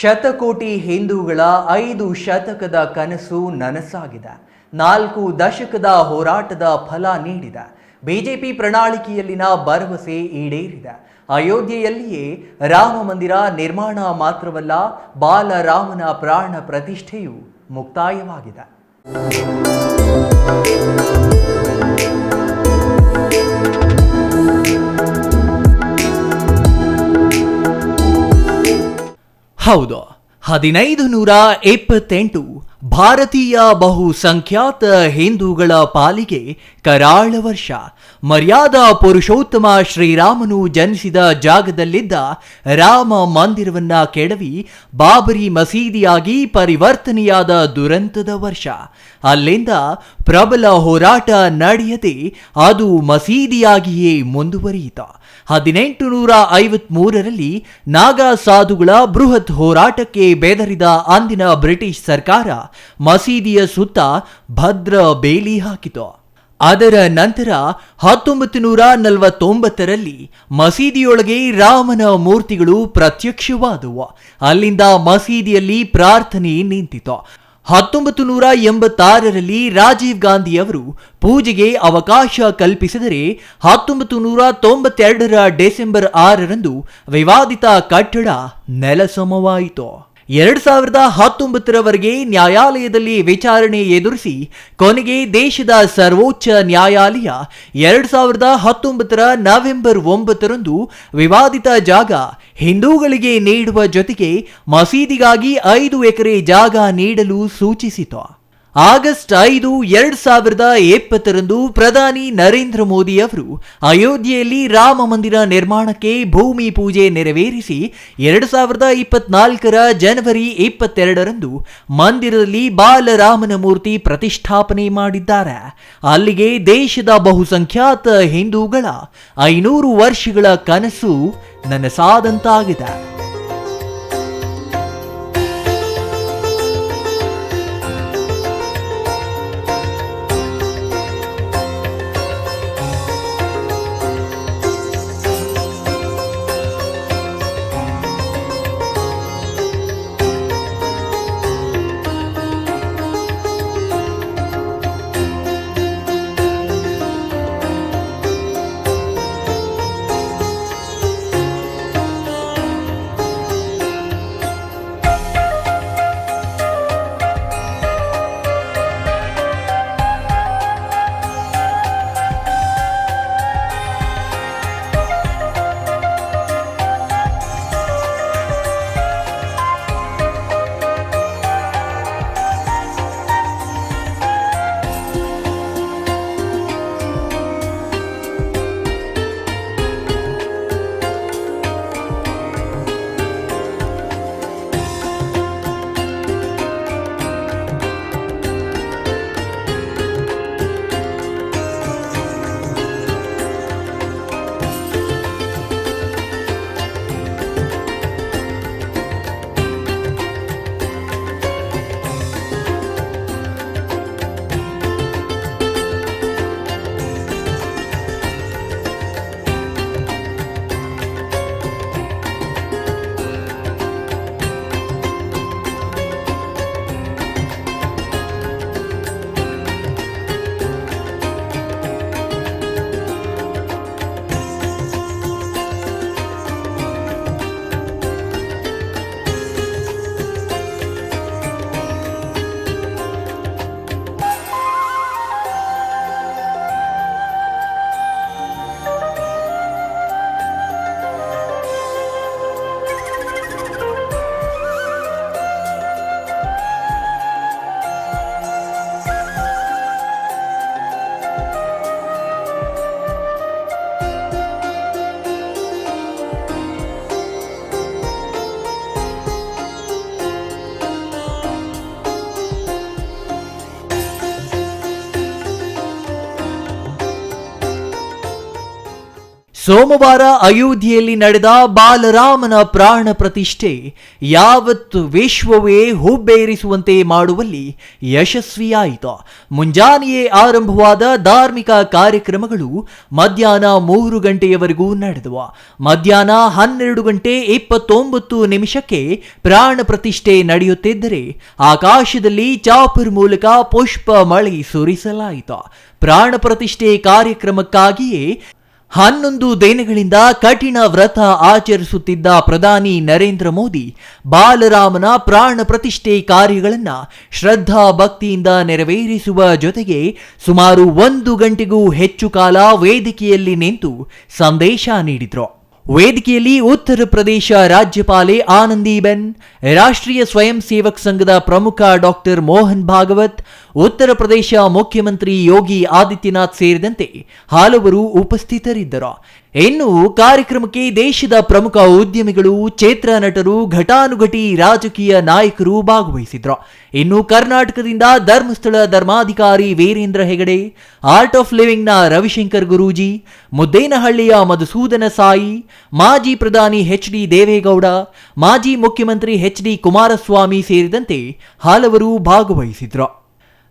ಶತಕೋಟಿ ಹಿಂದೂಗಳ ಐದು ಶತಕದ ಕನಸು ನನಸಾಗಿದೆ. ನಾಲ್ಕು ದಶಕದ ಹೋರಾಟದ ಫಲ ನೀಡಿದೆ. ಬಿಜೆಪಿ ಪ್ರಣಾಳಿಕೆಯಲ್ಲಿನ ಭರವಸೆ ಈಡೇರಿದೆ. ಅಯೋಧ್ಯೆಯಲ್ಲಿಯೇ ರಾಮ ಮಂದಿರ ನಿರ್ಮಾಣ ಮಾತ್ರವಲ್ಲ, ಬಾಲರಾಮನ ಪ್ರಾಣ ಪ್ರತಿಷ್ಠೆಯು ಮುಕ್ತಾಯವಾಗಿದೆ. ಹೌದು. ಹದಿನೈದು ನೂರ ಇಪ್ಪತ್ತೆಂಟು ಭಾರತೀಯ ಬಹುಸಂಖ್ಯಾತ ಹಿಂದೂಗಳ ಪಾಲಿಗೆ ಕರಾಳ ವರ್ಷ. ಮರ್ಯಾದಾ ಪುರುಷೋತ್ತಮ ಶ್ರೀರಾಮನು ಜನಿಸಿದ ಜಾಗದಲ್ಲಿದ್ದ ರಾಮ ಮಂದಿರವನ್ನ ಕೆಡವಿ ಬಾಬರಿ ಮಸೀದಿಯಾಗಿ ಪರಿವರ್ತನೆಯಾದ ದುರಂತದ ವರ್ಷ. ಅಲ್ಲಿಂದ ಪ್ರಬಲ ಹೋರಾಟ ನಡೆಯದೆ ಅದು ಮಸೀದಿಯಾಗಿಯೇ ಮುಂದುವರಿಯಿತು. ಹದಿನೆಂಟು ನೂರ ಐವತ್ಮೂರರಲ್ಲಿ ನಾಗಾ ಸಾಧುಗಳ ಬೃಹತ್ ಹೋರಾಟಕ್ಕೆ ಬೆದರಿದ ಅಂದಿನ ಬ್ರಿಟಿಷ್ ಸರ್ಕಾರ ಮಸೀದಿಯ ಸುತ್ತ ಭದ್ರ ಬೇಲಿ ಹಾಕಿತು. ಅದರ ನಂತರ ಹತ್ತೊಂಬತ್ತು ನೂರ ನಲವತ್ತೊಂಬತ್ತರಲ್ಲಿ ಮಸೀದಿಯೊಳಗೆ ರಾಮನ ಮೂರ್ತಿಗಳು ಪ್ರತ್ಯಕ್ಷವಾದವು. ಅಲ್ಲಿಂದ ಮಸೀದಿಯಲ್ಲಿ ಪ್ರಾರ್ಥನೆ ನಿಂತಿತು. ಹತ್ತೊಂಬತ್ತು ನೂರ ಎಂಬತ್ತಾರರಲ್ಲಿ ರಾಜೀವ್ ಗಾಂಧಿ ಅವರು ಪೂಜೆಗೆ ಅವಕಾಶ ಕಲ್ಪಿಸಿದರೆ ಹತ್ತೊಂಬತ್ತು ನೂರ ತೊಂಬತ್ತೆರಡರ ಡಿಸೆಂಬರ್ ಆರರಂದು ವಿವಾದಿತ ಕಟ್ಟಡ ನೆಲಸಮವಾಯಿತು. ಎರಡ್ ಸಾವಿರದ ಹತ್ತೊಂಬತ್ತರವರೆಗೆ ನ್ಯಾಯಾಲಯದಲ್ಲಿ ವಿಚಾರಣೆ ಎದುರಿಸಿ ಕೊನೆಗೆ ದೇಶದ ಸರ್ವೋಚ್ಚ ನ್ಯಾಯಾಲಯ ಎರಡ್ ಸಾವಿರದ ಹತ್ತೊಂಬತ್ತರ ನವೆಂಬರ್ ಒಂಬತ್ತರಂದು ವಿವಾದಿತ ಜಾಗ ಹಿಂದೂಗಳಿಗೆ ನೀಡುವ ಜೊತೆಗೆ ಮಸೀದಿಗಾಗಿ ಐದು ಎಕರೆ ಜಾಗ ನೀಡಲು ಸೂಚಿಸಿತು. ಆಗಸ್ಟ್ ಐದು, ಎರಡ್ ಸಾವಿರದ ಇಪ್ಪತ್ತರಂದು ಪ್ರಧಾನಿ ನರೇಂದ್ರ ಮೋದಿ ಅವರು ಅಯೋಧ್ಯೆಯಲ್ಲಿ ರಾಮ ಮಂದಿರ ನಿರ್ಮಾಣಕ್ಕೆ ಭೂಮಿ ಪೂಜೆ ನೆರವೇರಿಸಿ, ಎರಡ್ ಸಾವಿರದ ಇಪ್ಪತ್ನಾಲ್ಕರ ಜನವರಿ ಇಪ್ಪತ್ತೆರಡರಂದು ಮಂದಿರದಲ್ಲಿ ಬಾಲರಾಮನ ಮೂರ್ತಿ ಪ್ರತಿಷ್ಠಾಪನೆ ಮಾಡಿದ್ದಾರೆ. ಅಲ್ಲಿಗೆ ದೇಶದ ಬಹುಸಂಖ್ಯಾತ ಹಿಂದೂಗಳ ಐನೂರು ವರ್ಷಗಳ ಕನಸು ನನಸಾದಂತಾಗಿದೆ. ಸೋಮವಾರ ಅಯೋಧ್ಯೆಯಲ್ಲಿ ನಡೆದ ಬಾಲರಾಮನ ಪ್ರಾಣ ಪ್ರತಿಷ್ಠೆ, ಯಾವತ್ತು ವಿಶ್ವವೇ ಹುಬ್ಬೇರಿಸುವಂತೆ ಮಾಡುವಲ್ಲಿ ಯಶಸ್ವಿಯಾಯಿತು. ಮುಂಜಾನೆಯೇ ಆರಂಭವಾದ ಧಾರ್ಮಿಕ ಕಾರ್ಯಕ್ರಮಗಳು ಮಧ್ಯಾಹ್ನ ಮೂರು ಗಂಟೆಯವರೆಗೂ ನಡೆದವು. ಮಧ್ಯಾಹ್ನ ಹನ್ನೆರಡು ಗಂಟೆ ಇಪ್ಪತ್ತೊಂಬತ್ತು ನಿಮಿಷಕ್ಕೆ ಪ್ರಾಣ ಪ್ರತಿಷ್ಠೆ ನಡೆಯುತ್ತಿದ್ದರೆ, ಆಕಾಶದಲ್ಲಿ ಚಾಪರ್ ಮೂಲಕ ಪುಷ್ಪ ಮಳೆ ಸುರಿಸಲಾಯಿತು. ಪ್ರಾಣ ಪ್ರತಿಷ್ಠೆ ಕಾರ್ಯಕ್ರಮಕ್ಕಾಗಿಯೇ ಹನ್ನೊಂದು ದಿನಗಳಿಂದ ಕಠಿಣ ವ್ರತ ಆಚರಿಸುತ್ತಿದ್ದ ಪ್ರಧಾನಿ ನರೇಂದ್ರ ಮೋದಿ, ಬಾಲರಾಮನ ಪ್ರಾಣ ಪ್ರತಿಷ್ಠೆ ಕಾರ್ಯಗಳನ್ನು ಶ್ರದ್ಧಾ ಭಕ್ತಿಯಿಂದ ನೆರವೇರಿಸುವ ಜೊತೆಗೆ ಸುಮಾರು ಒಂದು ಗಂಟೆಗೂ ಹೆಚ್ಚು ಕಾಲ ವೇದಿಕೆಯಲ್ಲಿ ನಿಂತು ಸಂದೇಶ ನೀಡಿದ್ರು. ವೇದಿಕೆಯಲ್ಲಿ ಉತ್ತರ ಪ್ರದೇಶ ರಾಜ್ಯಪಾಲೆ ಆನಂದಿಬೆನ್, ರಾಷ್ಟ್ರೀಯ ಸ್ವಯಂ ಸೇವಕ್ ಸಂಘದ ಪ್ರಮುಖ ಡಾಕ್ಟರ್ ಮೋಹನ್ ಭಾಗವತ್ ಉತ್ತರ ಪ್ರದೇಶ ಮುಖ್ಯಮಂತ್ರಿ ಯೋಗಿ ಆದಿತ್ಯನಾಥ್ ಸೇರಿದಂತೆ ಹಲವರು ಉಪಸ್ಥಿತರಿದ್ದರು. ಇನ್ನು ಕಾರ್ಯಕ್ರಮಕ್ಕೆ ದೇಶದ ಪ್ರಮುಖ ಉದ್ಯಮಿಗಳು ಚೇತ್ರ ನಟರು, ಘಟಾನುಘಟಿ ರಾಜಕೀಯ ನಾಯಕರು ಭಾಗವಹಿಸಿದ್ರು ಇನ್ನು ಕರ್ನಾಟಕದಿಂದ ಧರ್ಮಸ್ಥಳ ಧರ್ಮಾಧಿಕಾರಿ ವೀರೇಂದ್ರ ಹೆಗಡೆ ಆರ್ಟ್ ಆಫ್ ಲಿವಿಂಗ್ನ ರವಿಶಂಕರ್ ಗುರೂಜಿ, ಮುದ್ದೇನಹಳ್ಳಿಯ ಮಧುಸೂದನ ಸಾಯಿ, ಮಾಜಿ ಪ್ರಧಾನಿ ಎಚ್ ಡಿ ದೇವೇಗೌಡ, ಮಾಜಿ ಮುಖ್ಯಮಂತ್ರಿ ಎಚ್ ಡಿ ಕುಮಾರಸ್ವಾಮಿ ಸೇರಿದಂತೆ ಹಲವರು ಭಾಗವಹಿಸಿದ್ರು